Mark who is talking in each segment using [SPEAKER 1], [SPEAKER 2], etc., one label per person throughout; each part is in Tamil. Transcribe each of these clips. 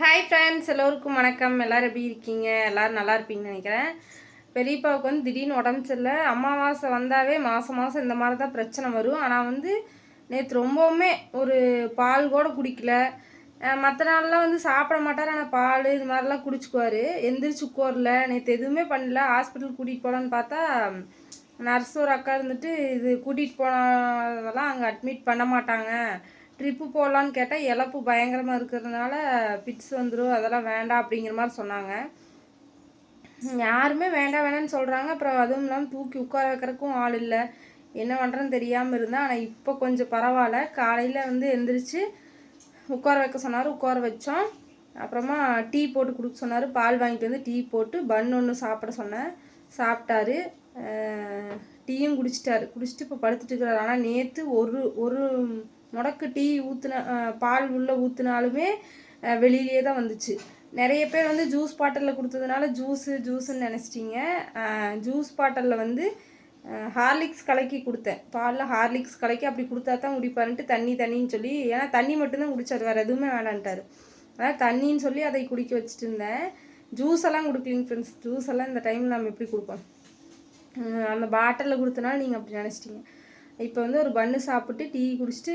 [SPEAKER 1] ஹாய் ஃப்ரெண்ட்ஸ் எல்லோருக்கும் வணக்கம். எல்லோரும் எப்படி இருக்கீங்க? எல்லோரும் நல்லா இருப்பீங்கன்னு நினைக்கிறேன். பெரியப்பாவுக்கு வந்து திடீர்னு உடம்பு சரியில்லை. அமாவாசை வந்தாவே மாதம் மாதம் இந்த மாதிரி தான் பிரச்சனை வரும். ஆனால் வந்து நேற்று ரொம்பவுமே ஒரு பால் கூட குடிக்கல. மற்ற நாள்லாம் வந்து சாப்பிட மாட்டார். ஆனால் பால் இது மாதிரிலாம் குடிச்சுக்குவார். எந்திரிச்சு உட்காரல. நேற்று எதுவுமே பண்ணல. ஹாஸ்பிட்டல் கூட்டிகிட்டு போகலான்னு பார்த்தா நர்ஸ் ஒரு அக்கா இருந்துட்டு இது கூட்டிகிட்டு போனதெல்லாம் அங்கே அட்மிட் பண்ண மாட்டாங்க. ட்ரிப்பு போகலான்னு கேட்டால் இழப்பு பயங்கரமாக இருக்கிறதுனால பிட்ஸ் வந்துடும் அதெல்லாம் வேண்டாம் அப்படிங்கிற மாதிரி சொன்னாங்க. யாருமே வேண்டாம் வேணாம்னு சொல்கிறாங்க அப்புறம் அதுவும் இல்லாமல் தூக்கி உட்கார வைக்கிறதுக்கும் ஆள் இல்லை. என்ன பண்ணுறேன்னு தெரியாமல் இருந்தேன் ஆனால் இப்போ கொஞ்சம் பரவாயில்ல. காலையில் வந்து எந்திரிச்சு உட்கார வைக்க சொன்னார் உட்கார வச்சோம். அப்புறமா டீ போட்டு கொடுக்க சொன்னார். பால் வாங்கிட்டு வந்து டீ போட்டு பன் ஒன்று சாப்பிட சொன்னேன். சாப்பிட்டாரு. டீயும் குடிச்சிட்டாரு. குடிச்சிட்டு இப்போ படுத்துட்டு இருக்கிறாரு. ஆனால் நேற்று ஒரு ஒரு முடக்கு டீ ஊற்றுன பால் உள்ளே ஊற்றுனாலுமே வெளியிலே தான் வந்துச்சு. நிறைய பேர் வந்து ஜூஸ் பாட்டிலில் கொடுத்ததுனால ஜூஸு ஜூஸுன்னு நினச்சிட்டிங்க. ஜூஸ் பாட்டிலில் வந்து ஹார்லிக்ஸ் கலக்கி கொடுத்தேன். பாலில் ஹார்லிக்ஸ் கலக்கி அப்படி கொடுத்தா தான் குடிப்பாருன்ட்டு தண்ணி தண்ணின்னு சொல்லி ஏன்னா தண்ணி மட்டும்தான் குடிச்சார் வேறு எதுவுமே வேணான்ட்டார். அதான் தண்ணின்னு சொல்லி அதை குடிக்க வச்சுட்டு இருந்தேன். ஜூஸ் எல்லாம் கொடுக்கலிங்க ஃப்ரெண்ட்ஸ் ஜூஸ் எல்லாம் இந்த டைமில் நம்ம எப்படி கொடுப்போம்? அந்த பாட்டிலில் கொடுத்தனால நீங்கள் அப்படி நினச்சிட்டிங்க. இப்போ வந்து ஒரு பன்னு சாப்பிட்டு டீ குடிச்சிட்டு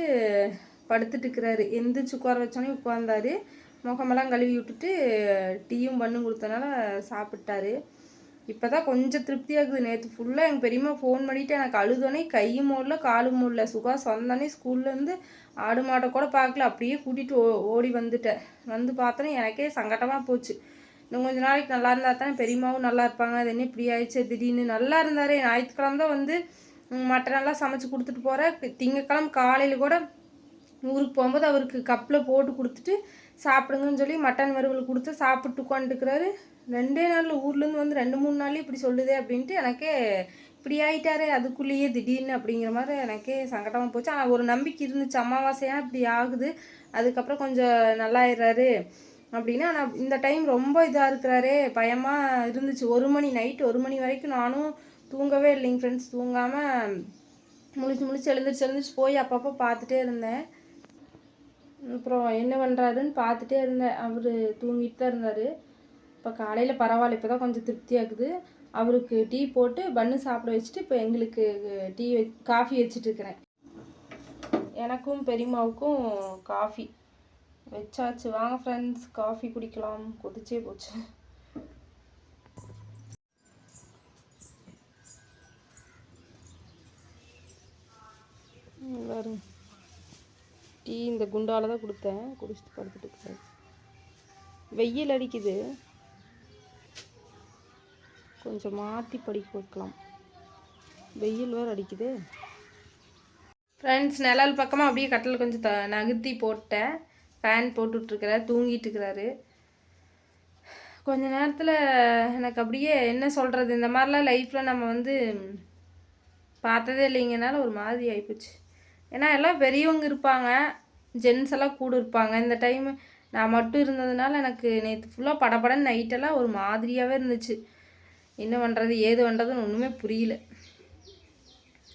[SPEAKER 1] படுத்துட்டு இருக்கிறாரு எந்திரிச்சு உட்கார வச்சோன்னே உட்காந்தாரு முகமெல்லாம் கழுவி விட்டுட்டு டீயும் பண்ணும் கொடுத்தனால சாப்பிட்டாரு. இப்போ தான் கொஞ்சம் திருப்தியாகுது நேற்று ஃபுல்லாக எங்கள் பெரியம்மா ஃபோன் பண்ணிவிட்டு எனக்கு அழுதோனே கையும் மூடல காலும் மூடல. சுகா வந்தோடனே ஸ்கூல்லேருந்து ஆடு மாடை கூட பார்க்கல. அப்படியே கூட்டிகிட்டு ஓ ஓடி வந்துட்டேன் வந்து பார்த்தோன்னே எனக்கே சங்கடமாக போச்சு. இன்னும் கொஞ்ச நாளைக்கு நல்லா இருந்தால் தானே பெரியம்மாவும் நல்லா இருப்பாங்க. அது என்ன இப்படி ஆயிடுச்சு திடீர்னு. நல்லா இருந்தாரே. ஞாயிற்றுக்கிழமை தான் வந்து மட்டனெல்லாம் சமைச்சு கொடுத்துட்டு போகிறேன் திங்கக்கிழமை காலையில் கூட ஊருக்கு போகும்போது அவருக்கு கப்பில் போட்டு கொடுத்துட்டு சாப்பிடுங்கன்னு சொல்லி மட்டன் வறுவல் கொடுத்து சாப்பிட்டு உட்காந்துருக்கிறாரு ரெண்டே நாளில் ஊர்லேருந்து வந்து ரெண்டு மூணு நாள்லேயே இப்படி சொல்லுதே அப்படின்ட்டு எனக்கே இப்படி ஆகிட்டாரே அதுக்குள்ளேயே திடீர்னு அப்படிங்கிற மாதிரி எனக்கே சங்கடமாக போச்சு. ஆனால் ஒரு நம்பிக்கை இருந்துச்சு. அமாவாசையாக இப்படி ஆகுது அதுக்கப்புறம் கொஞ்சம் நல்லாயிடுறாரு அப்படின்னு. ஆனால் இந்த டைம் ரொம்ப இதாக இருக்கிறாரே பயமாக இருந்துச்சு. ஒரு மணி நைட்டு ஒரு மணி வரைக்கும் நானும் தூங்கவே இல்லைங்க ஃப்ரெண்ட்ஸ் தூங்காமல் முழிச்சு முழிச்சு எழுந்திரிச்சு எழுந்திரிச்சு போய் அப்பப்போ பார்த்துட்டே இருந்தேன். அப்புறம் என்ன பண்ணுறாருன்னு பார்த்துட்டே இருந்தேன். அவர் தூங்கிட்டு தான் இருந்தார். இப்போ காலையில் பரவாயில்ல இப்போ தான் கொஞ்சம் திருப்தியாகுது அவருக்கு டீ போட்டு பன்னு சாப்பிட வச்சுட்டு இப்போ எங்களுக்கு டீ காஃபி வச்சிட்ருக்கிறேன் எனக்கும் பெரியம்மாவுக்கும் காஃபி. வச்சாச்சு. வாங்க ஃப்ரெண்ட்ஸ் காஃபி குடிக்கலாம். கொதிச்சே போச்சு. பாருங்க டீ இந்த குண்டால தான் கொடுத்தேன். குடிச்சிட்டு படுத்துட்டு இருக்கிறேன் வெயில் அடிக்குது. கொஞ்சம் மாற்றி படிக்க வைக்கலாம். வெயில் வேறு அடிக்குது. ஃப்ரெண்ட்ஸ் நிழல் பக்கமாக அப்படியே கட்டில் கொஞ்சம் த நகர்த்தி போட்டேன். ஃபேன் போட்டுட்ருக்கிறார் தூங்கிட்டு இருக்கிறாரு. கொஞ்ச நேரத்தில் எனக்கு அப்படியே என்ன சொல்கிறது இந்த மாதிரிலாம் லைஃப்பில் நம்ம வந்து பார்த்ததே இல்லைங்கனால ஒரு மாதிரி ஆகிப்போச்சு ஏன்னா எல்லாம் பெரியவங்க இருப்பாங்க. ஜென்ஸ் எல்லாம் கூட இருப்பாங்க. இந்த டைம் நான் மட்டும் இருந்ததுனால எனக்கு நேற்று ஃபுல்லாக படப்படன்னு நைட்டெல்லாம் ஒரு மாதிரியாகவே இருந்துச்சு. என்ன பண்ணுறது ஏது பண்ணுறதுன்னு ஒன்றுமே புரியல.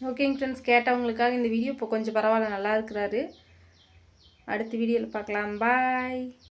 [SPEAKER 1] ஓகேங்க ஃப்ரெண்ட்ஸ் கேட்டவங்களுக்காக இந்த வீடியோ இப்போ கொஞ்சம் பரவாயில்ல நல்லா இருக்கிறாரு. அடுத்த வீடியோவில் பார்க்கலாம். பாய்